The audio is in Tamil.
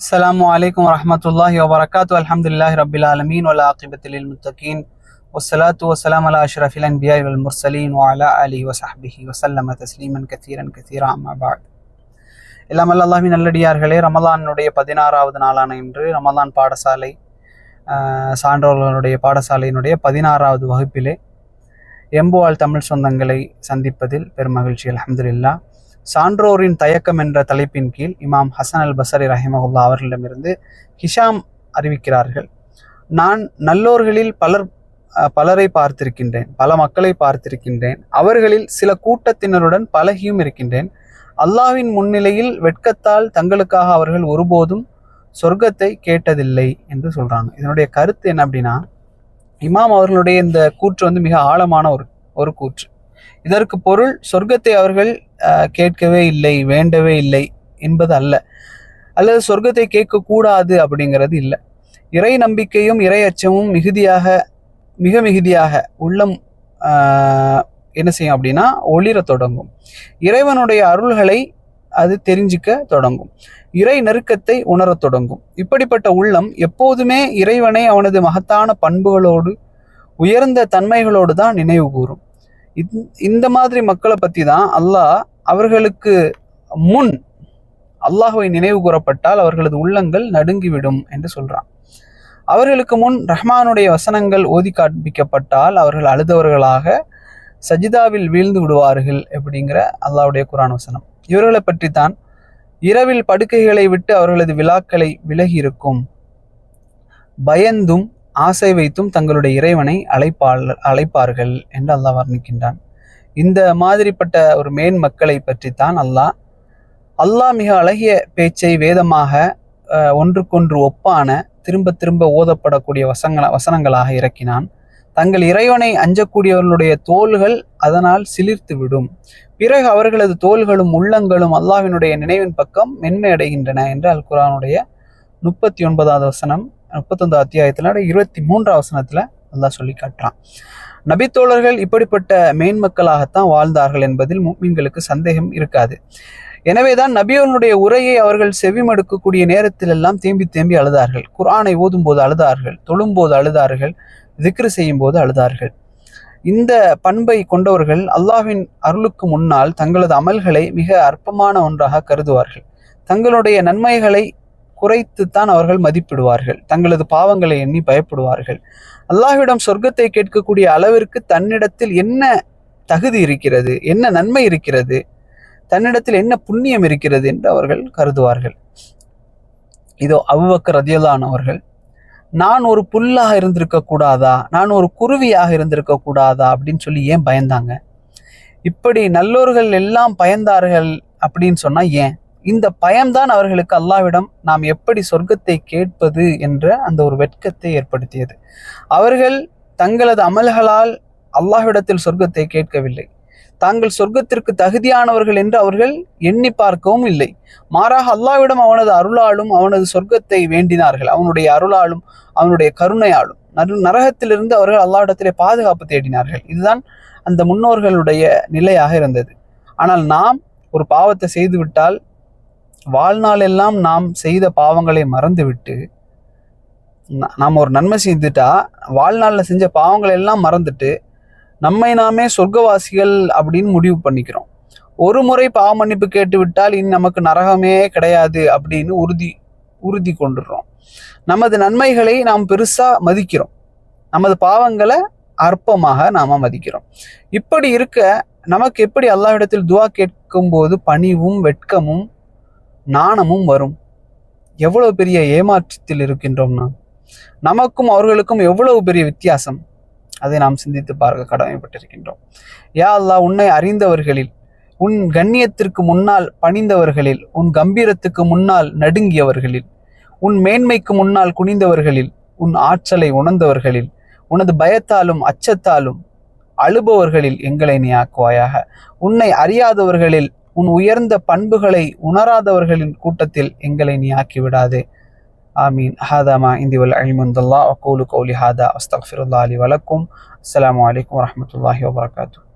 அஸ்லாம் வலைக்கம் வரமத்துல்லாஹி வபரகாத்து அலமதுல்லாஹி ரபில் ஆலமீன் வலா அகிபத்தில் முத்தகீன் வசலாத்து வசலாம் அலா அஷ்ரஃபில் அன்பியாய் வல் முர்சலீன் வாலா அலி வசஹபிஹி வசல்லம தஸ்லீமன் கத்தீரன் கத்தீரா அம்மாபாட் எல்லாம் அல்லாஹின் நல்லடியார்களே ரமலானுடைய பதினாறாவது நாளான இன்று ரமலான் பாடசாலை சான்றோர்களுடைய பாடசாலையினுடைய பதினாறாவது வகுப்பிலே எம்புவால் தமிழ் சொந்தங்களை சந்திப்பதில் பெருமகிழ்ச்சி அலமதுல்லா சான்றோரின் தயக்கம் என்ற தலைப்பின் கீழ் இமாம் ஹசன் அல் பசரி ரஹிமகுல்லா அவர்களிடமிருந்து ஹிஷாம் அறிவிக்கிறார்கள். நான் நல்லோர்களில் பலர் பலரை பார்த்திருக்கின்றேன் பல மக்களை பார்த்திருக்கின்றேன். அவர்களில் சில கூட்டத்தினருடன் பழகியும் இருக்கின்றேன். அல்லாஹ்வின் முன்னிலையில் வெட்கத்தால் தங்களுக்காக அவர்கள் ஒருபோதும் சொர்க்கத்தை கேட்டதில்லை என்று சொல்றாங்க. இதனுடைய கருத்து என்ன அப்படின்னா இமாம் அவர்களுடைய இந்த கூற்று வந்து மிக ஆழமான ஒரு ஒரு கூற்று. இதற்கு பொருள் சொர்க்கத்தை அவர்கள் கேட்கவே இல்லை வேண்டவே இல்லை என்பது அல்ல அல்லது சொர்க்கத்தை கேட்கக்கூடாது அப்படிங்கிறது இல்லை. இறை நம்பிக்கையும் இறை அச்சமும் மிகுதியாக மிக மிகுதியாக உள்ளம் என்ன செய்யும் அப்படின்னா ஒளிர தொடங்கும். இறைவனுடைய அருள்களை அது தெரிஞ்சுக்க தொடங்கும். இறை நெருக்கத்தை உணரத் தொடங்கும். இப்படிப்பட்ட உள்ளம் எப்போதுமே இறைவனை அவனது மகத்தான பண்புகளோடு உயர்ந்த தன்மைகளோடு தான் நினைவு கூறும். இந்த மாதிரி மக்களை பற்றி தான் அல்லாஹ் அவர்களுக்கு முன் அல்லாஹுவை நினைவு கூறப்பட்டால் அவர்களது உள்ளங்கள் நடுங்கிவிடும் என்று சொல்றான். அவர்களுக்கு முன் ரஹ்மானுடைய வசனங்கள் ஓதி காண்பிக்கப்பட்டால் அவர்கள் அழுதவர்களாக சஜிதாவில் வீழ்ந்து விடுவார்கள் அப்படிங்கிற அல்லாஹ்வுடைய குரான் வசனம். இவர்களை பற்றி தான் இரவில் படுக்கைகளை விட்டு அவர்களது விழாக்களை விலகி இருக்கும் பயந்தும் ஆசை வைத்தும் தங்களுடைய இறைவனை அழைப்பாள அழைப்பார்கள் என்று அல்லாஹ் வர்ணிக்கின்றான். இந்த மாதிரிப்பட்ட ஒரு மேன் மக்களை பற்றித்தான் அல்லாஹ். அல்லாஹ் மிக அழகிய பேச்சை வேதமாக ஒன்றுக்கொன்று ஒப்பான திரும்ப திரும்ப ஓதப்படக்கூடிய வசங்கள வசனங்களாக இறக்கினான். தங்கள் இறைவனை அஞ்சக்கூடியவர்களுடைய தோள்கள் அதனால் சிலிர்த்து விடும். பிறகு அவர்களது தோள்களும் உள்ளங்களும் அல்லாஹினுடைய நினைவின் பக்கம் மென்மையடைகின்றன என்று அல் குரானுடைய முப்பத்தி ஒன்பதாவது வசனம் முப்பத்தொன்பது அத்தியாயத்தில் இருபத்தி மூன்றாவது வசனத்தில் அல்லாஹ் சொல்லி காட்டுறான். நபித்தோழர்கள் இப்படிப்பட்ட மேன்மக்களாகத்தான் வாழ்ந்தார்கள் என்பதில் மீன்களுக்கு சந்தேகம் இருக்காது. எனவேதான் நபியவனுடைய உரையை அவர்கள் செவிமடுக்கக்கூடிய நேரத்தில் எல்லாம் தேம்பி தேம்பி அழுதார்கள். குரானை ஓதும் போது அழுதார்கள் தொழும்போது அழுதார்கள் திக்ரு செய்யும் போது அழுதார்கள். இந்த பண்பை கொண்டவர்கள் அல்லாஹ்வின் அருளுக்கு முன்னால் தங்களது அமல்களை மிக அற்பமான ஒன்றாக கருதுவார்கள். தங்களுடைய நன்மைகளை குறைத்துத்தான் அவர்கள் மதிப்பிடுவார்கள். தங்களது பாவங்களை எண்ணி பயப்படுவார்கள். அல்லாஹ்விடம் சொர்க்கத்தை கேட்கக்கூடிய அளவிற்கு தன்னிடத்தில் என்ன தகுதி இருக்கிறது? என்ன நன்மை இருக்கிறது? தன்னிடத்தில் என்ன புண்ணியம் இருக்கிறது என்று அவர்கள் கருதுவார்கள். இதோ அபுபக்கர் ரதியல்லான் அவர்கள் நான் ஒரு புல்லாக இருந்திருக்க கூடாதா நான் ஒரு குருவியாக இருந்திருக்க கூடாதா அப்படின்னு சொல்லி ஏன் பயந்தாங்க? இப்படி நல்லோர்கள் எல்லாம் பயந்தார்கள் அப்படின்னு சொன்னா ஏன்? இந்த பயம்தான் அவர்களுக்கு அல்லாவிடம் நாம் எப்படி சொர்க்கத்தை கேட்பது என்ற அந்த ஒரு வெட்கத்தை ஏற்படுத்தியது. அவர்கள் தங்களது அமல்களால் அல்லாஹ்விடத்தில் சொர்க்கத்தை கேட்கவில்லை. தாங்கள் சொர்க்கத்திற்கு தகுதியானவர்கள் என்று அவர்கள் எண்ணி பார்க்கவும் இல்லை. மாறாக அல்லாஹ்விடம் அவனது அருளாலும் அவனது சொர்க்கத்தை வேண்டினார்கள். அவனுடைய அருளாலும் அவனுடைய கருணையாலும் நரு நரகத்திலிருந்து அவர்கள் அல்லாவிடத்திலே பாதுகாப்பு தேடினார்கள். இதுதான் அந்த முன்னோர்களுடைய நிலையாக இருந்தது. ஆனால் நாம் ஒரு பாவத்தை செய்துவிட்டால் வாழ்நாள் எல்லாம் நாம் செய்த பாவங்களை மறந்துவிட்டு நாம் ஒரு நன்மை செய்துட்டா வாழ்நாளில் செஞ்ச பாவங்களை எல்லாம் மறந்துட்டு நம்மை நாமே சொர்க்கவாசிகள் அப்படின்னு முடிவு பண்ணிக்கிறோம். ஒரு முறை பாவ மன்னிப்பு கேட்டு விட்டால் இனி நமக்கு நரகமே கிடையாது அப்படின்னு உறுதி உறுதி கொண்டுடுறோம் நமது நன்மைகளை நாம் பெருசாக மதிக்கிறோம். நமது பாவங்களை அற்பமாக நாம் மதிக்கிறோம். இப்படி இருக்க நமக்கு எப்படி அல்லாஹ்விடத்தில் துவா கேட்கும் போது பணிவும் வெட்கமும் நாணமும் வரும். எவ்வளவு பெரிய ஏமாற்றத்தில் இருக்கின்றோம் நாம் நமக்கும் அவர்களுக்கும் எவ்வளவு பெரிய வித்தியாசம்? அதை நாம் சிந்தித்து பார்க்க கடமைப்பட்டிருக்கின்றோம். யா அல்லா உன்னை அறிந்தவர்களில் உன் கண்ணியத்திற்கு முன்னால் பணிந்தவர்களில் உன் கம்பீரத்துக்கு முன்னால் நடுங்கியவர்களில் உன் மேன்மைக்கு முன்னால் குனிந்தவர்களில் உன் ஆற்றலை உணர்ந்தவர்களில் உனது பயத்தாலும் அச்சத்தாலும் அழுபவர்களில் எங்களை நீ ஆக்குவாயாக. உன்னை அறியாதவர்களில் உன் உயர்ந்த பண்புகளை உணராதவர்களின் கூட்டத்தில் எங்களை நீ ஆக்கிவிடாதே. ஆமீன். ஹாதாமா இந்திவல் இந்தி வல் அக்கூலு கௌலி ஹாதா. அஸ்தக்ஃபிருல்லா அலி வலக்கும் அஸ்லாம் வலைக்கம் வரமத்துல்லாஹி வபரகாத்துஹு